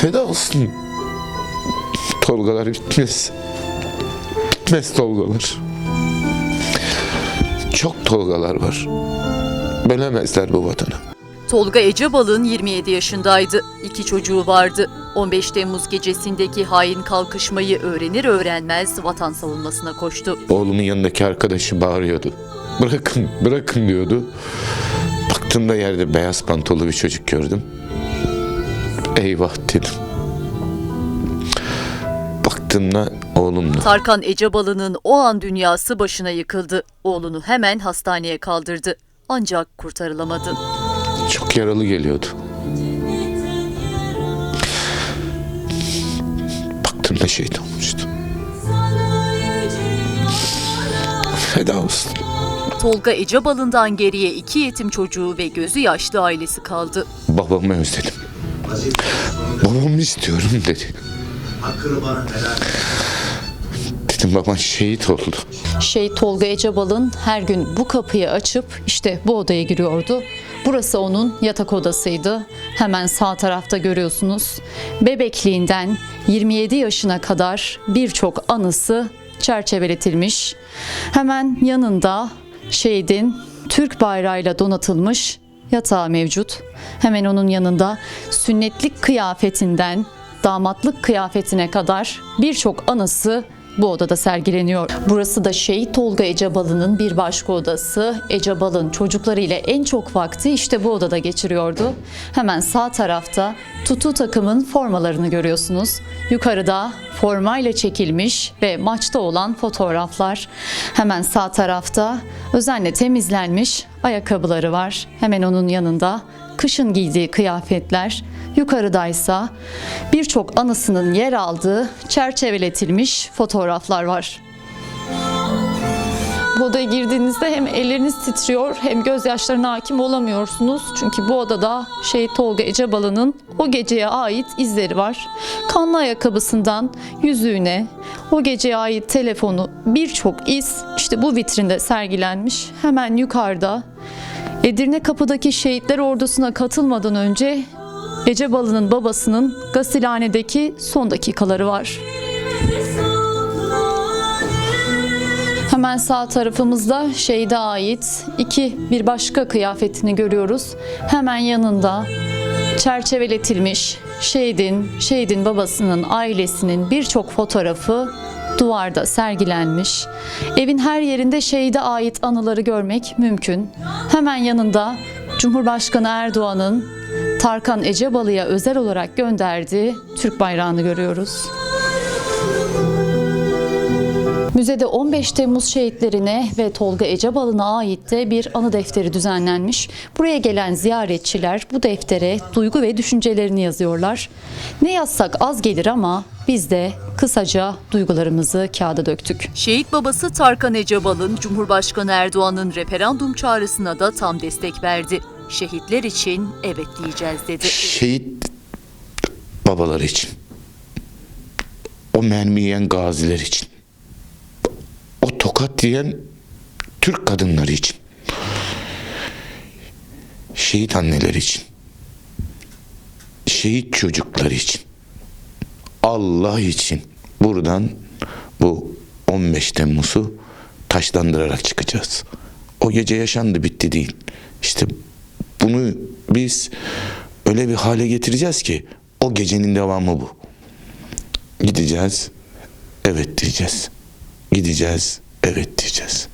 Feda olsun. Tolgalar bitmez. Bitmez Tolgalar. Çok Tolgalar var. Bölemezler bu vatanı. Tolga Ecebal'ın 27 yaşındaydı. İki çocuğu vardı. 15 Temmuz gecesindeki hain kalkışmayı öğrenir öğrenmez vatan savunmasına koştu. Oğlumun yanındaki arkadaşı bağırıyordu. Bırakın, bırakın diyordu. Baktığımda yerde beyaz pantollu bir çocuk gördüm. Eyvah dedim. Baktığımda oğlumdu. Tarkan Ecebalı'nın o an dünyası başına yıkıldı. Oğlunu hemen hastaneye kaldırdı. Ancak kurtarılamadı. Çok yaralı geliyordu. Baktığımda şehit olmuştu. Feda olsun. Tolga Ecebal'ından geriye iki yetim çocuğu ve gözü yaşlı ailesi kaldı. Babamı özledim. Babamı istiyorum dedi. Dedim baban şehit oldu. Şey Tolga Ecebal'ın her gün bu kapıyı açıp işte bu odaya giriyordu. Burası onun yatak odasıydı. Hemen sağ tarafta görüyorsunuz. Bebekliğinden 27 yaşına kadar birçok anısı çerçeveletilmiş. Hemen yanında şehidin Türk bayrağıyla donatılmış yatağı mevcut. Hemen onun yanında sünnetlik kıyafetinden damatlık kıyafetine kadar birçok anısı bu odada sergileniyor. Burası da Şehit Tolga Ecebalı'nın bir başka odası. Ecebal'ın çocuklarıyla en çok vakti işte bu odada geçiriyordu. Hemen sağ tarafta tutu takımın formalarını görüyorsunuz. Yukarıda formayla çekilmiş ve maçta olan fotoğraflar. Hemen sağ tarafta özenle temizlenmiş ayakkabıları var. Hemen onun yanında kışın giydiği kıyafetler, yukarıdaysa birçok anısının yer aldığı çerçeveletilmiş fotoğraflar var. Bu odaya girdiğinizde hem elleriniz titriyor hem gözyaşlarına hakim olamıyorsunuz. Çünkü bu odada Şehit Tolga Ecebalı'nın o geceye ait izleri var. Kanlı ayakkabısından yüzüğüne, o geceye ait telefonu birçok iz işte bu vitrinde sergilenmiş. Hemen yukarıda Edirne Kapı'daki şehitler ordusuna katılmadan önce Ecebalı'nın babasının gasilhanedeki son dakikaları var. Hemen sağ tarafımızda şehide ait iki bir başka kıyafetini görüyoruz. Hemen yanında çerçeveletilmiş şehidin, şehidin babasının ailesinin birçok fotoğrafı duvarda sergilenmiş. Evin her yerinde şehide ait anıları görmek mümkün. Hemen yanında Cumhurbaşkanı Erdoğan'ın Tarkan Ecebalı'ya özel olarak gönderdiği Türk bayrağını görüyoruz. Müzede 15 Temmuz şehitlerine ve Tolga Ecebalı'na ait de bir anı defteri düzenlenmiş. Buraya gelen ziyaretçiler bu deftere duygu ve düşüncelerini yazıyorlar. Ne yazsak az gelir ama biz de kısaca duygularımızı kağıda döktük. Şehit babası Tarkan Ecebal'ın Cumhurbaşkanı Erdoğan'ın referandum çağrısına da tam destek verdi. Şehitler için evet diyeceğiz dedi. Şehit babaları için. O mermi yiyen gaziler için. Yiyen Türk kadınları için. Şehit anneleri için. Şehit çocukları için. Allah için. Buradan bu 15 Temmuz'u taşlandırarak çıkacağız. O gece yaşandı bitti değil. İşte bunu biz öyle bir hale getireceğiz ki o gecenin devamı bu. Gideceğiz, evet diyeceğiz. Gideceğiz, evet diyeceğiz.